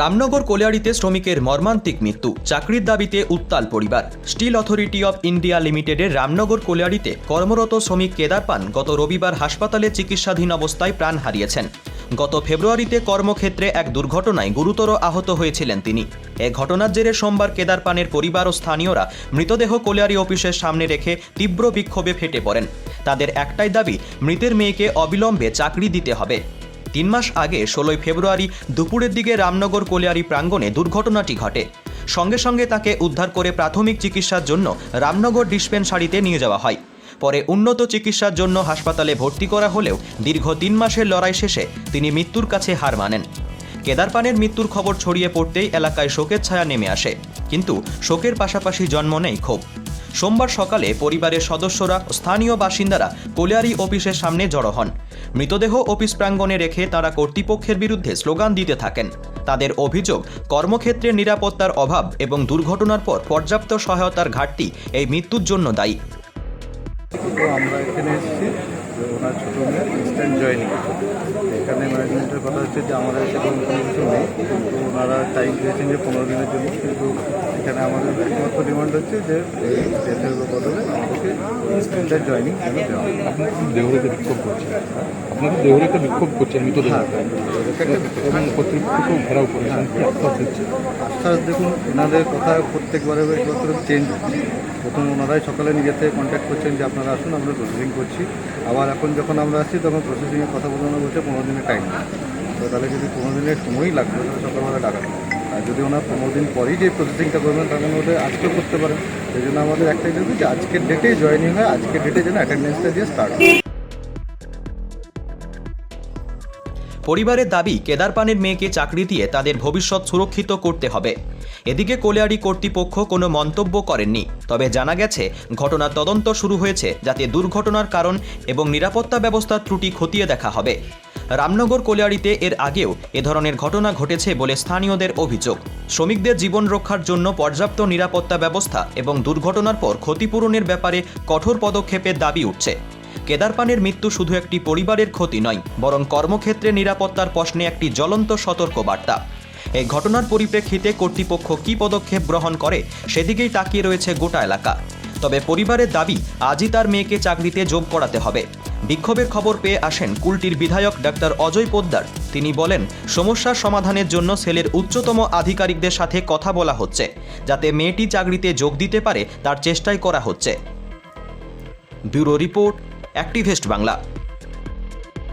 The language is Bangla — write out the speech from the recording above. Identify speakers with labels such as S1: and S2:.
S1: রামনগর কোলিয়ারিতে শ্রমিকের মর্মান্তিক মৃত্যু, চাকরির দাবিতে উত্তাল পরিবার। স্টিল অথরিটি অফ ইন্ডিয়া লিমিটেডের রামনগর কোলিয়ারিতে কর্মরত শ্রমিক কেদার পান গত রবিবার হাসপাতালে চিকিৎসাধীন অবস্থায় প্রাণ হারিয়েছেন। গত ফেব্রুয়ারিতে কর্মক্ষেত্রে এক দুর্ঘটনায় গুরুতর আহত হয়েছিলেন তিনি। এ ঘটনার জেরে সোমবার কেদার পানের পরিবার ও স্থানীয়রা মৃতদেহ কোলিয়ারি অফিসের সামনে রেখে তীব্র বিক্ষোভে ফেটে পড়েন। তাদের একটাই দাবি, মৃতের মেয়েকে অবিলম্বে চাকরি দিতে হবে। তিন মাস আগে, ষোলোই ফেব্রুয়ারি, দুপুরের দিকে রামনগর কোলিয়ারি প্রাঙ্গণে দুর্ঘটনাটি ঘটে। সঙ্গে সঙ্গে তাকে উদ্ধার করে প্রাথমিক চিকিৎসার জন্য রামনগর ডিসপেন্সারিতে নিয়ে যাওয়া হয়। পরে উন্নত চিকিৎসার জন্য হাসপাতালে ভর্তি করা হলেও দীর্ঘ তিন মাসের লড়াই শেষে তিনি মৃত্যুর কাছে হার মানেন। কেদারপানের মৃত্যুর খবর ছড়িয়ে পড়তেই এলাকায় শোকের ছায়া নেমে আসে। কিন্তু শোকের পাশাপাশি জন্ম নেই ক্ষোভ। সোমবার সকালে পরিবারের সদস্যরা স্থানীয় বাসিন্দারা কোলিয়ারি অফিসের সামনে জড়ো হন। মৃতদেহ অফিস প্রাঙ্গণে রেখে তারা কর্তৃপক্ষের বিরুদ্ধে স্লোগান দিতে থাকেন। তাদের অভিযোগ কর্মক্ষেত্রে নিরাপত্তার অভাব এবং দুর্ঘটনার পর পর্যাপ্ত সহায়তার ঘাটতি এই মৃত্যুর জন্য দায়ী।
S2: আমরা এখানে এসেছি। ওনার ছোটো মেয়ে ইনস্ট্যান্ট জয়েনিং এখানে ম্যানেজমেন্টের কথা হচ্ছে যে আমাদের সেরকম কোনো কিছু নেই। কিন্তু ওনারা টাইম দিয়েছেন যে পনেরো দিনের জন্য। কিন্তু এখানে আমাদের একমাত্র ডিমান্ড হচ্ছে যে এই ডেথের বদলে আমাদেরকে ইনস্ট্যান্ট জয়েনিং যেন দেওয়া হয়।
S3: আপনার দেহরেতে বিক্ষোভ করছে? আপনাকে দেহরেতে বিক্ষোভ করছে মৃতদেহ
S2: হ্যাঁ,
S3: এবং কর্তৃপক্ষকেও ঘেরাও করেছেন। কি আশ্বাস দিচ্ছে?
S2: আশ্বাস দেখুন এনাদের কথা প্রত্যেকবারে একমাত্র চেঞ্জ প্রথম ওনারাই সকালে থেকে কন্ট্যাক্ট করছেন যে আপনারা আসুন আমরা প্রসেসিং করছি। আবার এখন যখন আমরা আসছি, তখন প্রসেসিংয়ের কথা বলানো বলছে পনেরো দিনের টাইম তো তাহলে যদি পনেরো দিনের সময়ই লাগবে, তাহলে সকালবেলা টাকা আর যদি ওনার পনেরো দিন পরেই যে প্রসেসিংটা করবেন, তাহলে ওদের আজকেও করতে পারেন। সেই জন্য আমাদের একটাই দাবি যে আজকের ডেটেই জয়েনিং হয়, আজকের ডেটে যেন অ্যাটেন্ডেন্সটা দিয়ে স্টার্ট হয়।
S1: পরিবারের দাবি, কেদারপানের মেয়েকে চাকরি দিয়ে তাদের ভবিষ্যৎ সুরক্ষিত করতে হবে। এদিকে কোলিয়ারি কর্তৃপক্ষ কোনো মন্তব্য করেননি। তবে জানা গেছে, ঘটনার তদন্ত শুরু হয়েছে যাতে দুর্ঘটনার কারণ এবং নিরাপত্তা ব্যবস্থার ত্রুটি খতিয়ে দেখা হবে। রামনগর কোলিয়ারিতে এর আগেও এ ধরনের ঘটনা ঘটেছে বলে স্থানীয়দের অভিযোগ। শ্রমিকদের জীবন রক্ষার জন্য পর্যাপ্ত নিরাপত্তা ব্যবস্থা এবং দুর্ঘটনার পর ক্ষতিপূরণের ব্যাপারে কঠোর পদক্ষেপের দাবি উঠছে। কেদারপানের মৃত্যু শুধু একটি পরিবারের ক্ষতি নয়, বরং কর্মক্ষেত্রে নিরাপত্তার প্রশ্নে একটি জ্বলন্ত সতর্ক বার্তা এই ঘটনার পরিপ্রেক্ষিতে কর্তৃপক্ষ কী পদক্ষেপ গ্রহণ করে সেদিকেই তাকিয়ে রয়েছে গোটা এলাকা। তবে পরিবারের দাবি, আজই তার মেয়েকে চাকরিতে যোগ করাতে হবে। বিক্ষোভের খবর পেয়ে আসেন কুলটির বিধায়ক ডাক্তার অজয় পোদ্দার। তিনি বলেন সমস্যার সমাধানের জন্য সেলের উচ্চতম আধিকারিকদের সাথে কথা বলা হচ্ছে, যাতে মেয়েটি চাকরিতে যোগ দিতে পারে তার চেষ্টাই করা হচ্ছে। Bureau report activist Bangla.